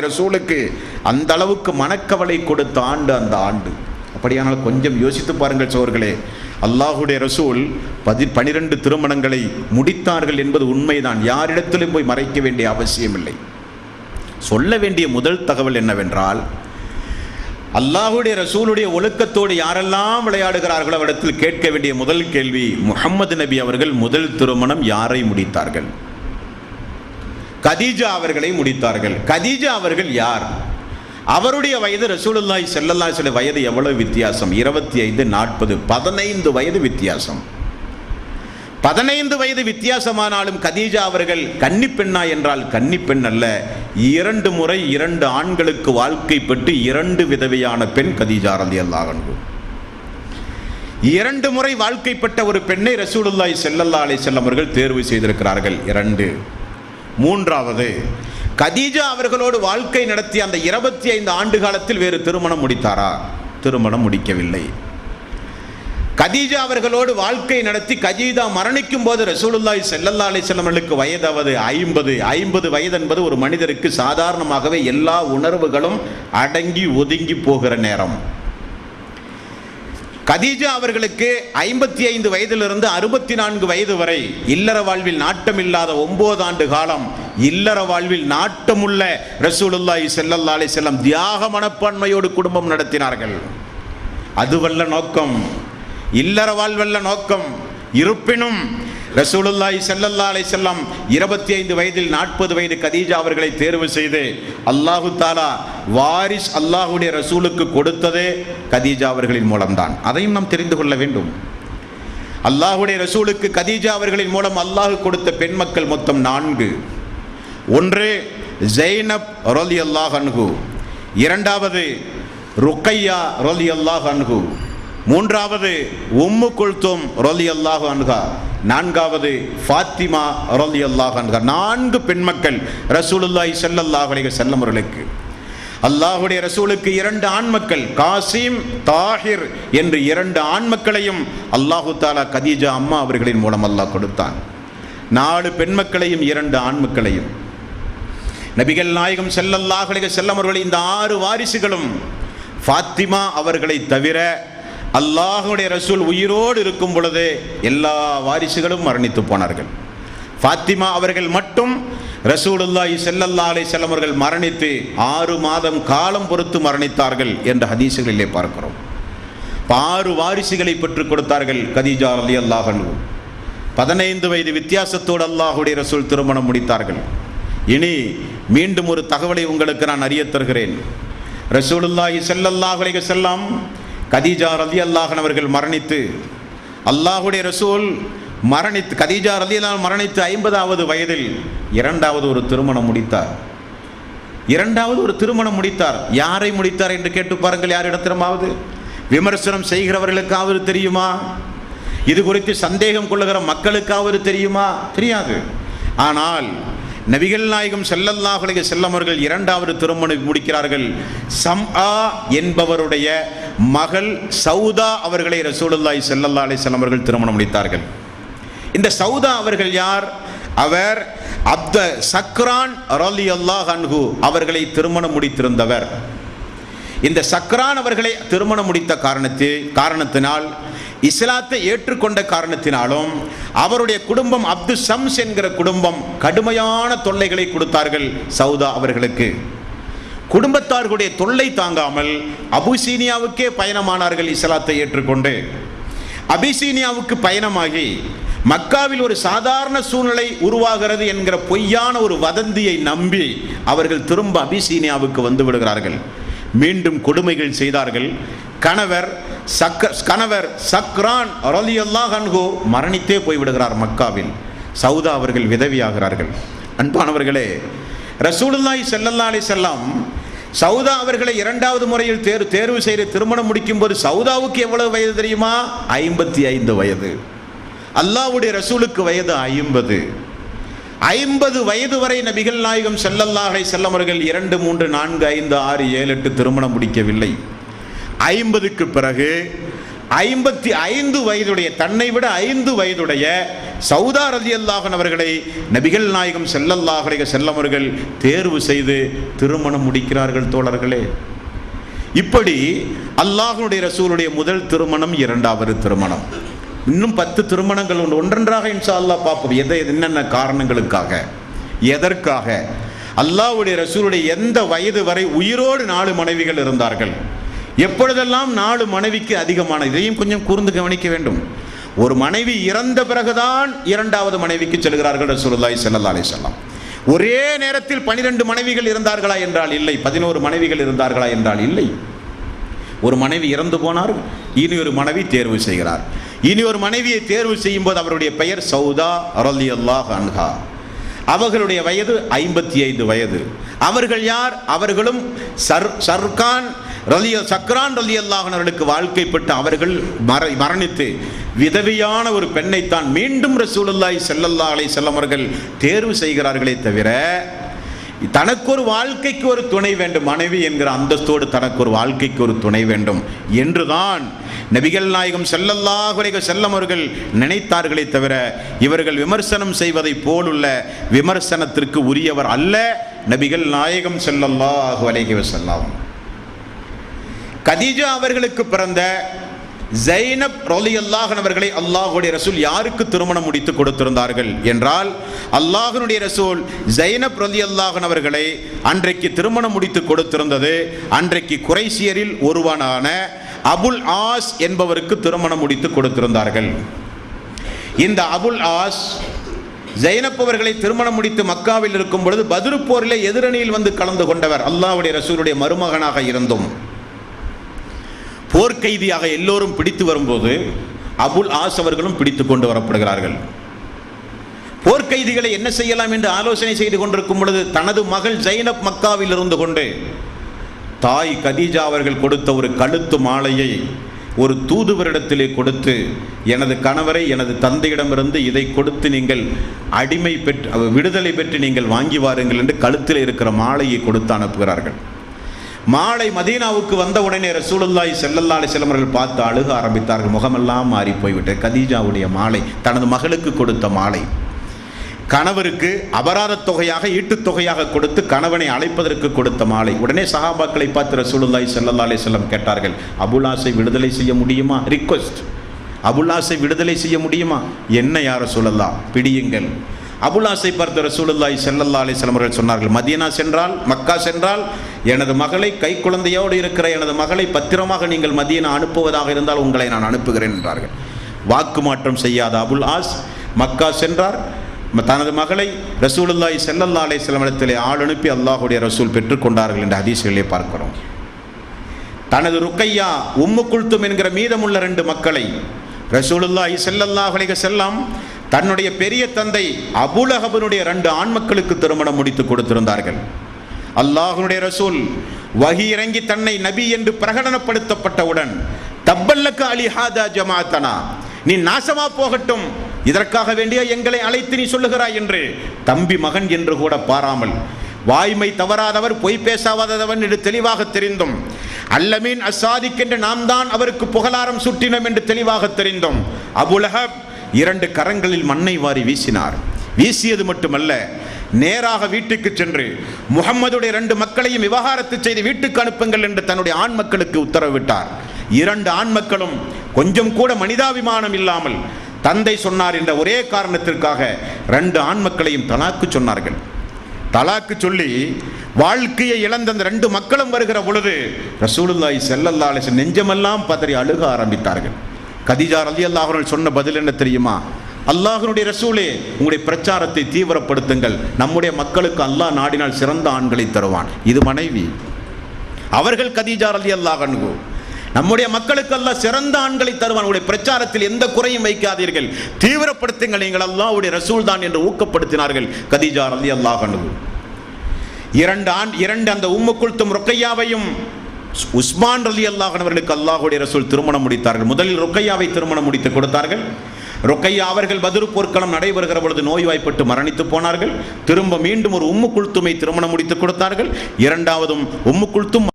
ரசூலுக்கு அந்த அளவுக்கு மனக்கவலை கொடுத்த ஆண்டு அந்த ஆண்டு. அப்படியானால் கொஞ்சம் யோசித்து பாருங்கள் சோர்களே அல்லாஹுடைய ரசூல் பதி பனிரெண்டு திருமணங்களை முடித்தார்கள் என்பது உண்மைதான். யாரிடத்திலும் போய் மறைக்க வேண்டிய அவசியமில்லை. சொல்ல வேண்டிய முதல் தகவல் என்னவென்றால் அல்லாஹுடைய ரசூலுடைய ஒழுக்கத்தோடு யாரெல்லாம் விளையாடுகிறார்களோ அவரிடத்தில் கேட்க வேண்டிய முதல் கேள்வி முகமது நபி அவர்கள் முதல் திருமணம் யாரை முடித்தார்கள்? கதீஜா அவர்களை முடித்தார்கள். கதீஜா அவர்கள் யார்? அவருடைய வயது ரசூலுல்லாய் செல்லல்லா அலைஹி வயது எவ்வளவு வித்தியாசம்? இருபத்தி ஐந்து நாற்பது பதினைந்து வயது வித்தியாசம். பதினைந்து வயது வித்தியாசமானாலும் கதீஜா அவர்கள் கன்னி பெண்ணா என்றால் கன்னி பெண் அல்ல. இரண்டு முறை இரண்டு ஆண்களுக்கு வாழ்க்கைப்பட்டு இரண்டு விதவையான பெண் கதீஜா ரலியல்லாஹு அல்லாஹன்பு இரண்டு முறை வாழ்க்கைப்பட்ட ஒரு பெண்ணை ரசூலுல்லாய் செல்லல்லா அலை வஸல்லம் அவர்கள் தேர்வு செய்திருக்கிறார்கள். இரண்டு. மூன்றாவது கதீஜா அவர்களோடு வாழ்க்கை நடத்திய அந்த இருபத்தி ஐந்து ஆண்டு காலத்தில் வேறு திருமணம் முடித்தாரா? திருமணம் முடிக்கவில்லை. கதீஜா அவர்களோடு வாழ்க்கை நடத்தி கஜீதா மரணிக்கும் போது ரசூலுல்லாய் செல்லல்லா அலி வஸல்லம் வயதாவது ஐம்பது ஐம்பது வயது என்பது ஒரு மனிதருக்கு சாதாரணமாகவே எல்லா உணர்வுகளும் அடங்கி ஒதுங்கி போகிற நேரம். கதீஜா அவர்களுக்கு ஐம்பத்தி ஐந்து வயதிலிருந்து அறுபத்தி நான்கு வயது வரை இல்லற வாழ்வில் நாட்டமில்லாத ஒன்பது ஆண்டு காலம் இல்லற வாழ்வில் நாட்டமுள்ள ரசூலுல்லாஹி செல்லல்லா அலைஹி செல்லம் தியாக மனப்பான்மையோடு குடும்பம் நடத்தினார்கள். அதுவல்ல நோக்கம் இல்லற வாழ்வல்ல நோக்கம். இருப்பினும் ரசூலுல்லாய் செல்லல்லாலை செல்லம் இருபத்தி ஐந்து வயதில் நாற்பது வயது கதீஜா அவர்களை தேர்வு செய்து அல்லாஹு தாலா வாரிஸ் அல்லாஹுடைய ரசூலுக்கு கொடுத்ததே கதீஜா அவர்களின் மூலம்தான். அதையும் நாம் தெரிந்து கொள்ள வேண்டும். அல்லாஹுடைய ரசூலுக்கு கதீஜா அவர்களின் மூலம் அல்லாஹு கொடுத்த பெண் மக்கள் மொத்தம் நான்கு. ஒன்று ஜெய்னப் ரொலி அல்லாஹ் அன்ஹு. இரண்டாவது ருக்கையா ரொலி அல்லாஹ் அன்ஹு. மூன்றாவது உம்மு குல்தும் ரொலி அல்லாஹு அன்ஹா. நான்காவது ஃபாத்திமா ரலி அல்லாஹ் நான்கு பெண் மக்கள் ரசூலுல்லாஹி ஸல்லல்லாஹு அலைஹி அல்லாஹுடைய ரசூலுக்கு இரண்டு ஆண் மக்கள் காசிம் தாஹிர் என்று இரண்டு ஆண் மக்களையும் அல்லாஹு தாலா கதீஜா அம்மா அவர்களின் மூலம் அல்லாஹ் கொடுத்தான். நாலு பெண் மக்களையும் இரண்டு ஆண் மக்களையும் நபிகள் நாயகம் செல்லல்லாஹ் அலைஹி வஸல்லம் இந்த ஆறு வாரிசுகளும் ஃபாத்திமா அவர்களை தவிர அல்லாஹுடைய ரசூல் உயிரோடு இருக்கும் பொழுது எல்லா வாரிசுகளும் மரணித்து போனார்கள். ஃபாத்திமா அவர்கள் மட்டும் ரசூலுல்லாஹி ஸல்லல்லாஹு செல்லவர்கள் மரணித்து ஆறு மாதம் காலம் பொறுத்து மரணித்தார்கள் என்ற ஹதீசுகளிலே பார்க்கிறோம். ஆறு வாரிசுகளை பெற்றுக் கொடுத்தார்கள் கதீஜா அலி அல்லாஹனு பதினைந்து வயது வித்தியாசத்தோடு அல்லாஹுடைய ரசூல் திருமணம் முடித்தார்கள். இனி மீண்டும் ஒரு தகவலை உங்களுக்கு நான் அறியத் தருகிறேன். ரசூலுல்லாஹி ஸல்லல்லாஹு செல்லாம் கதீஜா ரதி அல்லாஹன் அவர்கள் மரணித்து அல்லாஹுடைய ரசூல் மரணித்து கதீஜா ரதி அல்லாஹ் மரணித்து ஐம்பதாவது வயதில் இரண்டாவது ஒரு திருமணம் முடித்தார். இரண்டாவது ஒரு திருமணம் முடித்தார். யாரை முடித்தார் என்று கேட்டு பாருங்கள் யாரிடத்திலுமாவது விமர்சனம் செய்கிறவர்களுக்காவது தெரியுமா? இது குறித்து சந்தேகம் கொள்ளுகிற மக்களுக்காவது தெரியுமா? தெரியாது. ஆனால் நபிகள் நாயகம் செல்லல்லாஹுலக செல்லமர்கள் இரண்டாவது திருமணம் முடிக்கிறார்கள். சம் ஆ என்பவருடைய மகள் சௌதா அவர்களை ரசூலுல்லாய் செல்லல்லா அலி செல்லமர்கள் திருமணம் முடித்தார்கள். இந்த சௌதா அவர்கள் யார்? அவர் அப்த சக்ரான் ரலி அல்லாஹ் அன்ஹு அவர்களை திருமணம் முடித்திருந்தவர். இந்த சக்ரான் அவர்களை திருமணம் முடித்த காரணத்து காரணத்தினால் இஸ்லாத்தை ஏற்றுக்கொண்ட காரணத்தினாலும் அவருடைய குடும்பம் அப்து சம்ஸ் என்கிற குடும்பம் கடுமையான தொல்லைகளை கொடுத்தார்கள் சௌதா அவர்களுக்கு. குடும்பத்தார்களுடைய தொல்லை தாங்காமல் அபுசீனியாவுக்கே பயணமானார்கள் இஸ்லாத்தை ஏற்றுக்கொண்டு. அபிசீனியாவுக்கு பயணமாகி மக்காவில் ஒரு சாதாரண சூழ்நிலை உருவாகிறது என்கிற பொய்யான ஒரு வதந்தியை நம்பி அவர்கள் திரும்ப அபிசீனியாவுக்கு வந்து விடுகிறார்கள். மீண்டும் கொடுமைகள் செய்தார்கள். கணவர் சக்க கணவர் சக்ரான் ரலியல்லாஹு அன்ஹு மரணித்தே போய்விடுகிறார் மக்காவில். சவுதா அவர்கள் விதவியாகிறார்கள். அன்பானவர்களே ரசூலுல்லாய் செல்லல்லா அலி செல்லாம் சவுதா அவர்களை இரண்டாவது முறையில் தேர்வு தேர்வு செய்து திருமணம் முடிக்கும் போது சவுதாவுக்கு எவ்வளவு வயது தெரியுமா? ஐம்பத்தி ஐந்து வயது. அல்லாஹ்வுடைய ரசூலுக்கு வயது ஐம்பது. ஐம்பது வயது வரை நபிகள் நாயகம் செல்லல்லாஹை செல்லமர்கள் இரண்டு மூன்று நான்கு ஐந்து ஆறு ஏழு எட்டு திருமணம் முடிக்கவில்லை. ஐம்பதுக்கு பிறகு ஐம்பத்தி ஐந்து வயதுடைய தன்னை விட ஐந்து வயதுடைய சௌதா ரதி அல்லாஹன் அவர்களை நபிகள் நாயகம் செல்லல்லாஹுடைய செல்லவர்கள் தேர்வு செய்து திருமணம் முடிக்கிறார்கள் தோழர்களே. இப்படி அல்லாஹனுடைய ரசூலுடைய முதல் திருமணம் இரண்டாவது திருமணம். இன்னும் பத்து திருமணங்கள் உண்டு. ஒன்றன்றாக இன்ஷா அல்லாஹ் பார்ப்போம். எதை என்னென்ன காரணங்களுக்காக எதற்காக? அல்லாஹ்வுடைய ரசூலுடைய எந்த வயது வரை உயிரோடு நாலு மனைவிகள் இருந்தார்கள்? எப்பொழுதெல்லாம் நாலு மனைவிக்கு அதிகமான இதையும் கொஞ்சம் கூர்ந்து கவனிக்க வேண்டும். ஒரு மனைவி இறந்த பிறகுதான் இரண்டாவது மனைவிக்கு செல்கிறார்கள் ரசூலுல்லாஹி ஸல்லல்லாஹு அலைஹி செல்லாம் ஒரே நேரத்தில் பனிரெண்டு மனைவிகள் இருந்தார்களா என்றால் இல்லை. பதினோரு மனைவிகள் இருந்தார்களா என்றால் இல்லை. ஒரு மனைவி இறந்து போனார் இனி ஒரு மனைவி தேர்வு செய்கிறார். இனி ஒரு மனைவியை தேர்வு செய்யும் போது அவருடைய பெயர் சௌதா அரலி அல்லாஹ் அன்ஹா. அவர்களுடைய வயது ஐம்பத்தி ஐந்து வயது. அவர்கள் யார்? அவர்களும் சர் சர்கான் ரலிய சக்ரான் ரலி அல்லாஹனர்களுக்கு வாழ்க்கைப்பட்டு அவர்கள் மர மரணித்து விதவியான ஒரு பெண்ணைத்தான் மீண்டும் ரசூலுல்லாய் செல்லல்லா அலை செல்லமர்கள் தேர்வு செய்கிறார்களே தவிர தனக்கு ஒரு வாழ்க்கைக்கு ஒரு துணை வேண்டும் மனைவி என்கிற அந்தஸ்தோடு தனக்கு ஒரு வாழ்க்கைக்கு ஒரு துணை வேண்டும் என்றுதான் நபிகள் நாயகம் செல்லல்லாஹுரைக அலைஹி அவர்கள் நினைத்தார்களே தவிர இவர்கள் விமர்சனம் செய்வதைப் போலுள்ள விமர்சனத்திற்கு உரியவர் அல்ல நபிகள் நாயகம் செல்லல்லாஹு அலைகி வஸல்லம். கதீஜா அவர்களுக்கு பிறந்த ஜைனப் ரொலி அவர்களை அல்லாஹுடைய ரசூல் யாருக்கு திருமணம் முடித்து கொடுத்திருந்தார்கள் என்றால் அல்லாஹனுடைய ரசூல் ஜைனப் ரொலி அல்லாஹன் அவர்களை அன்றைக்கு திருமணம் முடித்து கொடுத்திருந்தது. அன்றைக்கு குறைசியரில் ஒருவனான அபுல் ஆஸ் என்பவருக்கு திருமணம் முடித்து கொடுத்திருந்தார்கள். இந்த அபுல் ஆஸ் ஜைனப் அவர்களை திருமணம் முடித்து மக்காவில் இருக்கும் பொழுது பதிருப்போரில் எதிரணியில் வந்து கலந்து கொண்டவர் அல்லாவுடைய ரசூலுடைய மருமகனாக இருந்தும். போர்க்கைதியாக எல்லோரும் பிடித்து வரும்போது அபுல் ஆஸ் அவர்களும் பிடித்து கொண்டு வரப்படுகிறார்கள். போர்க்கைதிகளை என்ன செய்யலாம் என்று ஆலோசனை செய்து கொண்டிருக்கும் பொழுது தனது மகள் ஜைனப் மக்காவில் இருந்து கொண்டு தாய் கதீஜா அவர்கள் கொடுத்த ஒரு கழுத்து மாலையை ஒரு தூதுவரிடத்திலே கொடுத்து எனது கணவரை எனது தந்தையிடமிருந்து இதை கொடுத்து நீங்கள் அடிமை பெற்று விடுதலை பெற்று நீங்கள் வாங்கி வாருங்கள் என்று கழுத்தில் இருக்கிற மாலையை கொடுத்து அனுப்புகிறார்கள். மாலை மதீனாவுக்கு வந்த உடனே ரசூலுல்லாய் ஸல்லல்லாஹு அலைஹி பார்த்து அழுக ஆரம்பித்தார்கள். முகமெல்லாம் மாறி போய்விட்டு கதீஜாவுடைய மாலை தனது மகளுக்கு கொடுத்த மாலை. கணவருக்கு அபராத தொகையாக ஈட்டுத் தொகையாக கொடுத்து கணவனை அழைப்பதற்கு கொடுத்த மாலை. உடனே சஹாபாக்களை பார்த்து ரசூலுல்லாய் ஸல்லல்லாஹு செல்லம் கேட்டார்கள் அபுல்லாசை விடுதலை செய்ய முடியுமா? ரிக்வெஸ்ட் அபுல்லாசை விடுதலை செய்ய முடியுமா? என்ன யார சொல்லலாம் பிடியுங்கள். அபுலாசை பார்த்த ரசூலுல்லாய் செல்லல்லா அலைஹி வஸல்லம் அவர்கள் சொன்னார்கள் மதியனா சென்றால் மக்கா சென்றால் எனது மகளை கை குழந்தையோடு இருக்கிற எனது மகளை பத்திரமாக நீங்கள் மதியனா அனுப்புவதாக இருந்தால் உங்களை நான் அனுப்புகிறேன் என்றார்கள். வாக்கு மாற்றம் செய்யாத அபுல் ஆஸ் மக்கா சென்றார். தனது மகளை ரசூலுல்லாய் செல்லல்லா அலைஹி செல்லமிடத்திலே ஆள் அனுப்பி அல்லாஹுடைய ரசூல் பெற்றுக்கொண்டார்கள் என்ற அதிசயங்களே பார்க்கிறோம். தனது ருக்கையா உம்மு குல்தும் என்கிற மீதமுள்ள ரெண்டு மக்களை ரசூலுல்லாஹி ஸல்லல்லாஹு செல்லம் தன்னுடைய பெரிய தந்தை அபுலகபனுடைய ரெண்டு ஆண் மக்களுக்கு திருமணம் முடித்து கொடுத்திருந்தார்கள். அல்லாஹனுடைய ரசூல் வகி இறங்கி தன்னை நபி என்று பிரகடனப்படுத்தப்பட்டவுடன் தப்பல்லக்கு அலி ஹாதா ஜமாத்தனா நீ நாசமா போகட்டும். இதற்காக வேண்டிய எங்களை அழைத்து நீ சொல்லுகிறாய் என்று தம்பி மகன் என்று கூட பாராமல் வாய்மை தவறாதவர் பொய் பேசாதவன் என்று தெளிவாக தெரிந்தும் அல்லமீன் அசாதிக் என்று நாம் தான் அவருக்கு புகழாரம் சுட்டினோம் என்று தெளிவாக தெரிந்தோம் அபுலஹப் இரண்டு கரங்களில் மண்ணை வாரி வீசினார். வீசியது மட்டுமல்ல நேராக வீட்டுக்கு சென்று முகம்மதுடைய இரண்டு மக்களையும் விவகாரத்து செய்து வீட்டுக்கு அனுப்புங்கள் என்று தன்னுடைய ஆண் மக்களுக்கு உத்தரவிட்டார். இரண்டு ஆண் மக்களும் கொஞ்சம் கூட மனிதாபிமானம் இல்லாமல் தந்தை சொன்னார் என்ற ஒரே காரணத்திற்காக ரெண்டு ஆண் மக்களையும் தலாக்கு சொன்னார்கள். தலாக்கு சொல்லி வாழ்க்கையை இழந்த அந்த ரெண்டு மக்களும் வருகிற பொழுது ரசூலுல்லாய் ஸல்லல்லாஹு நெஞ்சமெல்லாம் பதறி அழுக ஆரம்பித்தார்கள். கதிஜார் அலி அல்லாஹர்கள் சொன்ன பதில் என்ன தெரியுமா? அல்லாஹனுடைய ரசூலே உங்களுடைய பிரச்சாரத்தை தீவிரப்படுத்துங்கள். நம்முடைய மக்களுக்கு அல்லாஹ் நாடினால் சிறந்த ஆண்களை தருவான். இது மனைவி. அவர்கள் கதீஜா அலி அன்ஹு. நம்முடைய மக்களுக்கு அல்லாஹ் சிறந்த ஆண்களை தருவான். உடைய பிரச்சாரத்தில் எந்த குறையும் வைக்காதீர்கள். தீவிரப்படுத்துங்கள். நீங்கள் அல்லாஹுடைய ரசூல் தான் என்று ஊக்கப்படுத்தினார்கள் கதீஜா அலி அன்ஹு. இரண்டு ஆண் இரண்டு அந்த உம்முக்குள்தும் ரொக்கையாவையும் உஸ்மான் ரலி அல்லாஹனவர்களுக்கு அல்லாஹுடைய ரசூல் திருமணம் முடித்தார்கள். முதலில் ருக்கையாவை திருமணம் முடித்து கொடுத்தார்கள். ருக்கையா அவர்கள் பதிரு போர்க்களம் நடைபெறுகிற பொழுது நோய்வாய்ப்பட்டு மரணித்து போனார்கள். திரும்ப மீண்டும் ஒரு உம்மு குல்துமை திருமணம் முடித்து கொடுத்தார்கள். இரண்டாவதும் உம்மு குல்தும்